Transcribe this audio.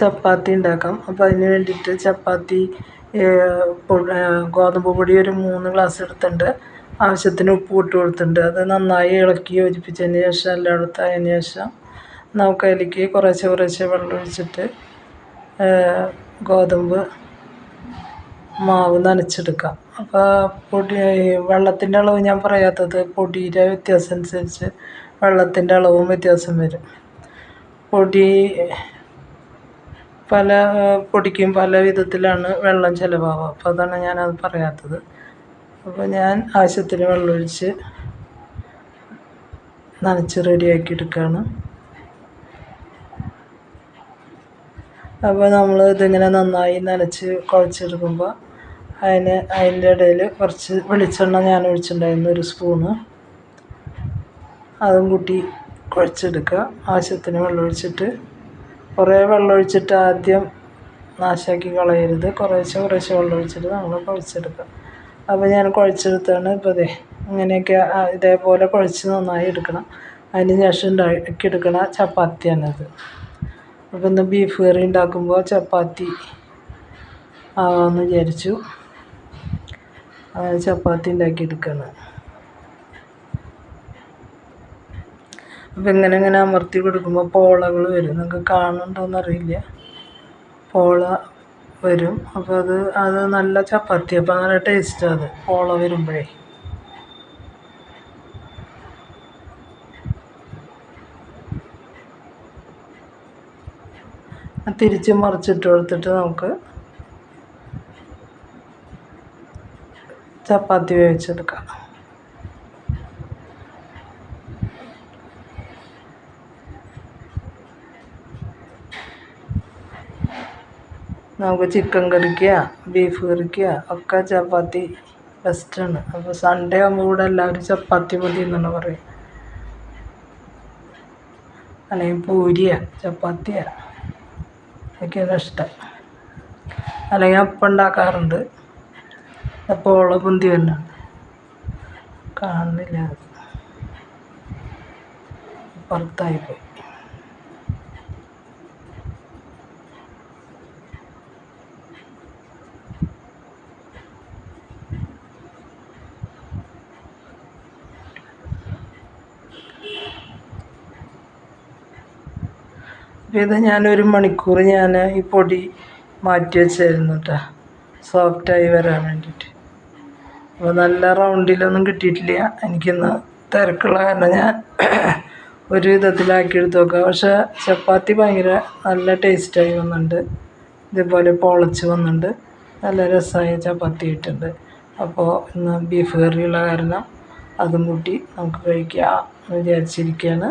ചപ്പാത്തി ഉണ്ടാക്കാം. അപ്പോൾ അതിന് വേണ്ടിയിട്ട് ചപ്പാത്തി ഗോതമ്പ് പൊടി ഒരു മൂന്ന് ഗ്ലാസ് എടുത്തിട്ടുണ്ട്. ആവശ്യത്തിന് ഉപ്പ് ഇട്ട് കൊടുത്തിട്ടുണ്ട്. അത് നന്നായി ഇളക്കി യോജിപ്പിച്ചതിന് ശേഷം എല്ലാം എടുത്തതിന് ശേഷം നമുക്ക് അതിലേക്ക് കുറേശ്ശെ കുറേശ്ശെ വെള്ളം ഒഴിച്ചിട്ട് ഗോതമ്പ് മാവ് നനച്ചെടുക്കാം. അപ്പോൾ പൊടി വെള്ളത്തിന്റെ അളവ് ഞാൻ പറയാത്തത് പൊടിയുടെ വ്യത്യാസം അനുസരിച്ച് വെള്ളത്തിന്റെ അളവും വ്യത്യാസം വരും. പൊടി പല പൊടിക്കും പല വിധത്തിലാണ് വെള്ളം ചിലവാകുക അപ്പോൾ അതാണ് ഞാനത് പറയാത്തത്. അപ്പോൾ ഞാൻ ആവശ്യത്തിന് വെള്ളമൊഴിച്ച് നനച്ച് റെഡിയാക്കി എടുക്കുകയാണ് അപ്പോൾ നമ്മൾ ഇതിങ്ങനെ നന്നായി നനച്ച് കുഴച്ചെടുക്കുമ്പോൾ അതിന് അതിന്റെ ഇടയിൽ കുറച്ച് വെളിച്ചെണ്ണ ഞാൻ ഒഴിച്ചിട്ടുണ്ടായിരുന്നു ഒരു സ്പൂണ്. അതും കൂട്ടി കുഴച്ചെടുക്കുക. ആവശ്യത്തിന് വെള്ളം ഒഴിച്ചിട്ട് കുറേ വെള്ളം ഒഴിച്ചിട്ട് ആദ്യം നാശാക്കി കളയരുത്. കുറേശ്ശെ കുറേശ്ശെ വെള്ളം ഒഴിച്ചിട്ട് നമ്മൾ കുഴച്ചെടുക്കുക അപ്പോൾ ഞാൻ കുഴച്ചെടുത്താണ് ഇപ്പോൾ ഇതേ ഇങ്ങനെയൊക്കെ ഇതേപോലെ കുഴച്ച് നന്നായി എടുക്കണം. അതിന് ശേഷം ഉണ്ടാക്കി എടുക്കണ ചപ്പാത്തിയാണത്. അപ്പോൾ ഇന്ന് ബീഫ് കറി ഉണ്ടാക്കുമ്പോൾ ചപ്പാത്തി ആവാമെന്ന് വിചാരിച്ചു. ചപ്പാത്തി ഉണ്ടാക്കി എടുക്കണം. അപ്പോൾ ഇങ്ങനെ ഇങ്ങനെ അമർത്തി കൊടുക്കുമ്പോൾ പോളകൾ വരും. നിങ്ങൾക്ക് കാണുന്നുണ്ടോയെന്ന് അറിയില്ല. പോള വരും. അപ്പോൾ അത് അത് നല്ല ചപ്പാത്തി. അപ്പോൾ നല്ല ടേസ്റ്റാണ് അത്. പോള വരുമ്പോഴേ. തിരിച്ച് മറിച്ചിട്ട് കൊടുത്തിട്ട് നമുക്ക് ചപ്പാത്തി വേവിച്ചെടുക്കാം. നമുക്ക് ചിക്കൻ കറിക്കുക ബീഫ് കറിക്കുക ഒക്കെ ചപ്പാത്തി ബെസ്റ്റാണ് അപ്പോൾ സൺഡേ ആകുമ്പോൾ ഇവിടെ എല്ലാവരും ചപ്പാത്തി മതി എന്നാണ് പറയുക. അല്ലെങ്കിൽ പൂരിയ ചപ്പാത്തിയ. ഒക്കെയാണ് ഇഷ്ടം. അല്ലെങ്കിൽ അപ്പം ഉണ്ടാക്കാറുണ്ട്. അപ്പോൾ ഓള പൊന്തി തന്നെ. കാണുന്നില്ല. പുറത്തായിപ്പോയി അപ്പോൾ ഞാൻ ഒരു മണിക്കൂർ ഞാൻ ഈ പൊടി മാറ്റി വെച്ചായിരുന്നു കേട്ടോ സോഫ്റ്റായി വരാൻ വേണ്ടിയിട്ട് അപ്പോൾ നല്ല റൗണ്ടിലൊന്നും കിട്ടിയിട്ടില്ല. എനിക്കിന്ന് തിരക്കുള്ള കാരണം ഞാൻ ഒരു വിധത്തിലാക്കി എടുത്ത് നോക്കുക പക്ഷേ ചപ്പാത്തി ഭയങ്കര നല്ല ടേസ്റ്റായി വന്നിട്ടുണ്ട്. ഇതേപോലെ പൊളച്ച് വന്നിട്ടുണ്ട്. നല്ല രസമായ ചപ്പാത്തി ഇട്ടുണ്ട് അപ്പോൾ ഇന്ന് ബീഫ് കറിയുള്ള കാരണം അതും കൂട്ടി നമുക്ക് കഴിക്കാം വിചാരിച്ചിരിക്കുകയാണ്